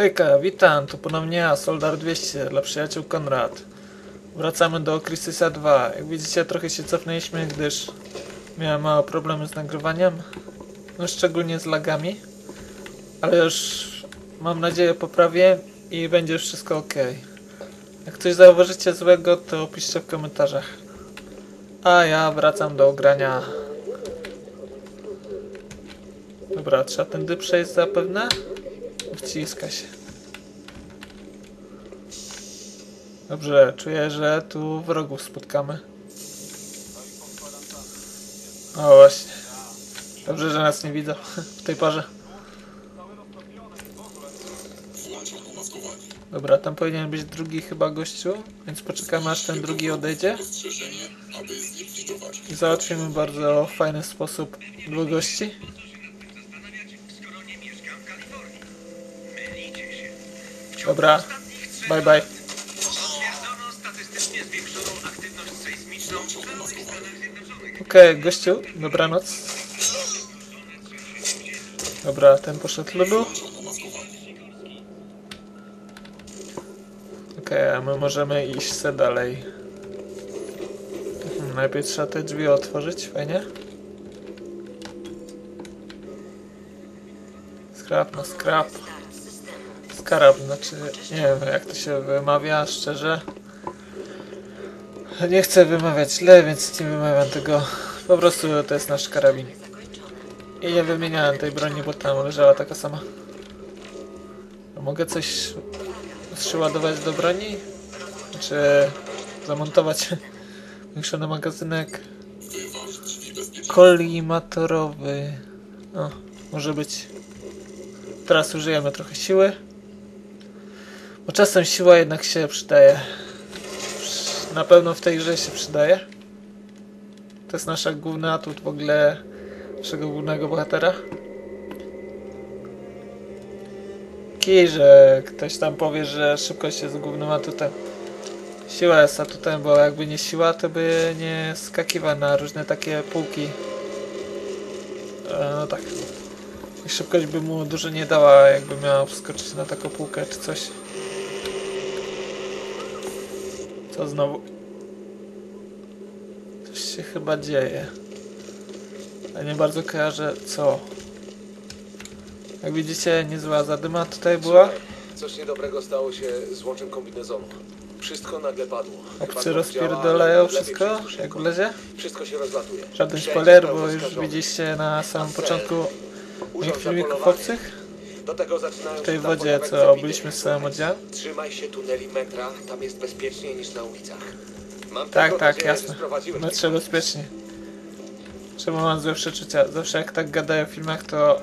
Hejka, witam, to ponownie ja, Soldar 200, dla przyjaciół Konrad. Wracamy do Crysis 2. Jak widzicie, trochę się cofnęliśmy, gdyż miałem mało problemy z nagrywaniem. No, szczególnie z lagami. Ale już mam nadzieję poprawię i będzie wszystko ok. Jak coś zauważycie złego, to piszcie w komentarzach. A ja wracam do grania. Dobra, trzeba tędy przejść zapewne. Wciska się. Dobrze, czuję, że tu wrogów spotkamy. O właśnie. Dobrze, że nas nie widzą w tej parze. Dobra, tam powinien być drugi chyba gościu, więc poczekamy aż ten drugi odejdzie. I załatwimy bardzo fajny sposób dwóch Dobra, bye bye. Okej, gościu, dobranoc. Dobra, ten poszedł lubu. Okej, a my możemy iść se dalej. Mhm, Najpierw trzeba te drzwi otworzyć, fajnie. Skrap, no skrap. Skarab, znaczy, nie wiem jak to się wymawia, szczerze. Nie chcę wymawiać źle, więc nie wymawiam tego. Po prostu to jest nasz karabin. I nie wymieniałem tej broni, bo tam leżała taka sama. Mogę coś przyładować do broni? Czy zamontować większony magazynek? Kolimatorowy. O, może być. Teraz użyjemy trochę siły. Bo czasem siła jednak się przydaje. Na pewno w tej grze się przydaje. To jest nasza główny atut w ogóle naszego głównego bohatera. Kij, że ktoś tam powie, że szybkość jest głównym atutem. Siła jest atutem, bo jakby nie siła, to by nie skakiwał na różne takie półki. E, no tak. I szybkość by mu dużo nie dała, jakby miał wskoczyć na taką półkę czy coś. Co znowu? Coś się chyba dzieje. A nie bardzo kojarzę co. Jak widzicie, niezła zadyma tutaj była. Coś niedobrego stało się z łączem kombinezonu. Wszystko nagle padło. Obcy rozpierdolają wszystko, jak lezie. Wszystko się rozlatuje. Żaden spoiler, bo już widzieliście na samym początku moich filmików obcych. Do tego zaczynają W tej wodzie, co byliśmy w samochodzie. Trzymaj się tuneli metra, tam jest bezpieczniej niż na ulicach. Mam Tak, tak, jasne. Metrze bezpiecznie. Czemu mam złe przeczucia? Zawsze jak tak gadają w filmach, to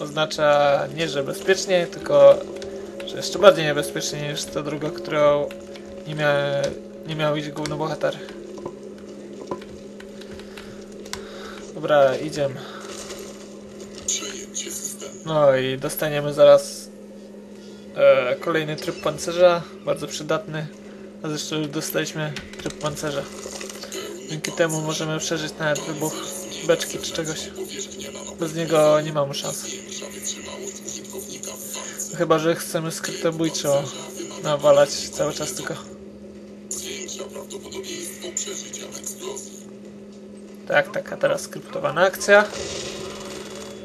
oznacza nie, że bezpiecznie, tylko że jeszcze bardziej niebezpiecznie niż ta druga, którą nie miał, nie miał iść główny bohater. Dobra, idziemy. No i dostaniemy zaraz e, kolejny tryb pancerza, bardzo przydatny. A zresztą już dostaliśmy tryb pancerza. Dzięki temu możemy przeżyć nawet wybuch beczki czy czegoś. Bez niego nie mamy szans. Chyba, że chcemy skrytobójczo nawalać cały czas tylko. Tak, taka teraz skryptowana akcja.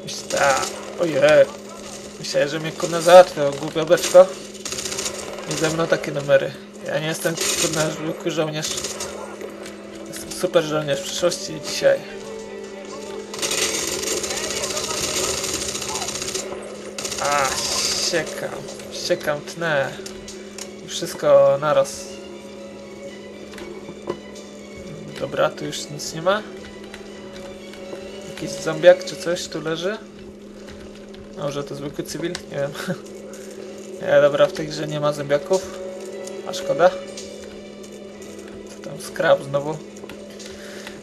Myślę, ojej. Myślałem, że mnie kurna załatwią, głupia beczko. Nie ze mną takie numery. Ja nie jestem kurna zwykły żołnierz. Jestem super żołnierz w przyszłości i dzisiaj. A, ściekam. Ściekam, tnę. I wszystko naraz. Dobra, tu już nic nie ma. Jakiś zombiak czy coś tu leży? Może to zwykły cywil? Nie wiem. Nie, dobra, w tej grze nie ma zombiaków. A szkoda. Co tam, skrab znowu.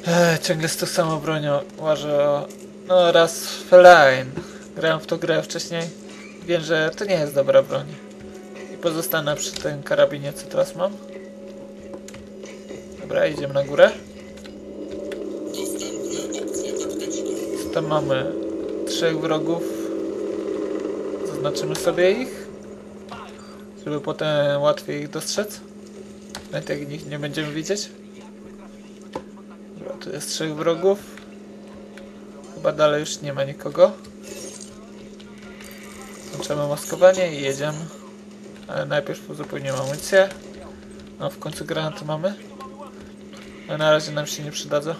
Ech, ciągle z tą samą bronią. Łażę. No raz Feline. Grałem w tą grę wcześniej. Wiem, że to nie jest dobra broń. I pozostanę przy tym karabinie, co teraz mam. Dobra, idziemy na górę. Co tam mamy? Trzech wrogów. Zaznaczymy sobie ich. Żeby potem łatwiej ich dostrzec. Nawet jak ich nie będziemy widzieć. Dobra, tu jest trzech wrogów. Chyba dalej już nie ma nikogo. Kończymy maskowanie i jedziemy. Ale najpierw uzupełnimy amunicję. No w końcu granaty mamy. Ale na razie nam się nie przydadzą.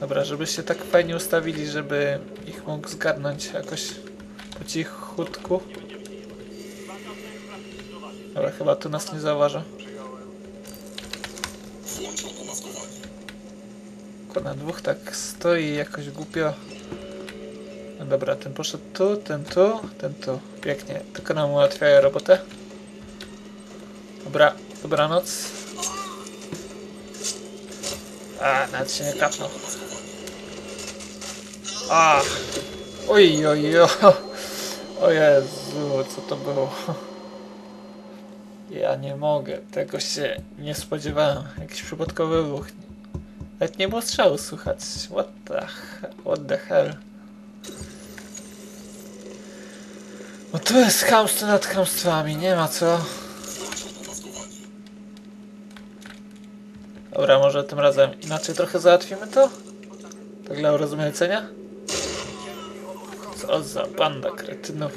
Dobra, żeby się tak fajnie ustawili, żeby ich mógł zgarnąć jakoś po cichutku. Ale chyba tu nas nie zauważa. Na dwóch tak stoi jakoś głupio. No dobra, ten poszedł tu, ten tu, ten tu. Pięknie, tylko nam ułatwiają robotę. Dobra, dobranoc. A, nawet się nie kapnął. A! Oj, oj, oj. O Jezu, co to było? Ja nie mogę, tego się nie spodziewałem. Jakiś przypadkowy wybuch. Nawet nie było strzału słychać. What the, he- what the hell? No to jest chamstwo nad chamstwami, nie ma co. Dobra, może tym razem inaczej trochę załatwimy to? Tak dla urozmaicenia? Co za banda kretynów.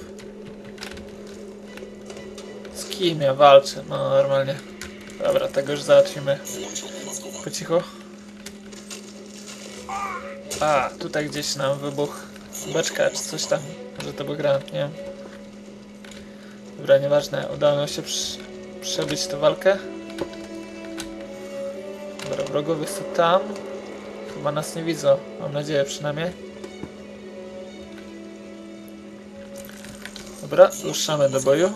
Z kim ja walczę? No normalnie. Dobra, tego już załatwimy. Po cichu. A, tutaj gdzieś nam wybuch beczka czy coś tam. Może to był granat, nie wiem. Dobra, nieważne. Udało nam się przebyć tę walkę. Dobra, wrogowie są tam. Chyba nas nie widzą. Mam nadzieję przynajmniej. Dobra, ruszamy do boju.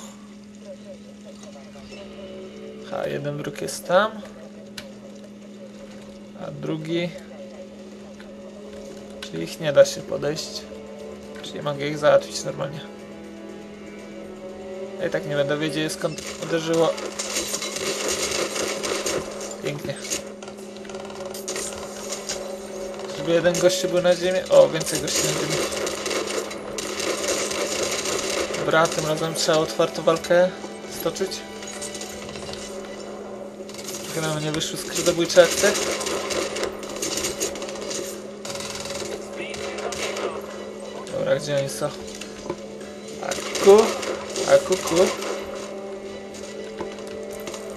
Ha, jeden wróg jest tam. A drugi... Czyli ich nie da się podejść. Czyli mogę ich załatwić normalnie. Ja i tak nie będę wiedział skąd uderzyło. Pięknie. Żeby jeden gościu był na ziemi. O, więcej gości na ziemi. Dobra, tym razem trzeba otwartą walkę stoczyć. Trochę nam nie wyszły skrzydłobójcze akcje. Dobra, gdzie oni są? Aku, akuku.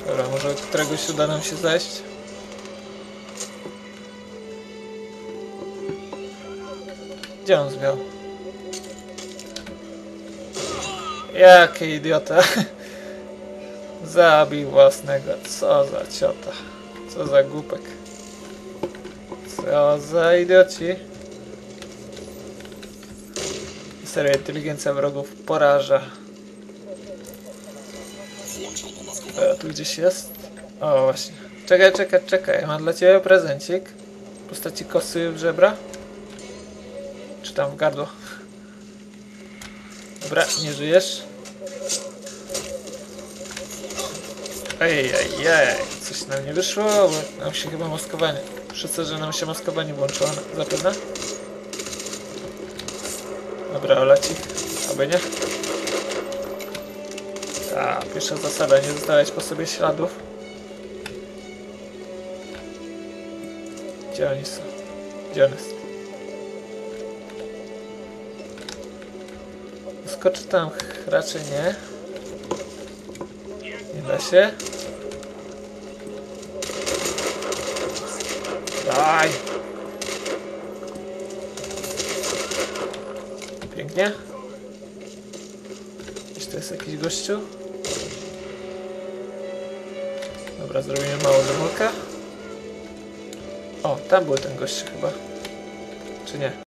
Dobra, może od któregoś uda nam się zejść. Gdzie on zwiał? Jaki idiota. Zabił własnego. Co za ciota. Co za głupek. Co za idioci. Serio, inteligencja wrogów poraża. E, tu gdzieś jest? O, właśnie. Czekaj, czekaj, czekaj. Mam dla ciebie prezencik. W postaci kosy w żebra. Czy tam w gardło. Dobra, nie żyjesz. Ej, ej, ej, coś nam nie wyszło, bo nam się chyba maskowanie. Wszyscy, że nam się maskowanie włączyło, zapewne. Dobra, oleci. Aby nie. Ta, pierwsza zasada, nie zostawiać po sobie śladów. Gdzie oni są? Gdzie? Skoczy tam ch- raczej nie. Nie da się. Daj! Pięknie. Gdzieś to jest jakiś gościu? Dobra, zrobimy małą demolkę. O, tam był ten gościu chyba. Czy nie?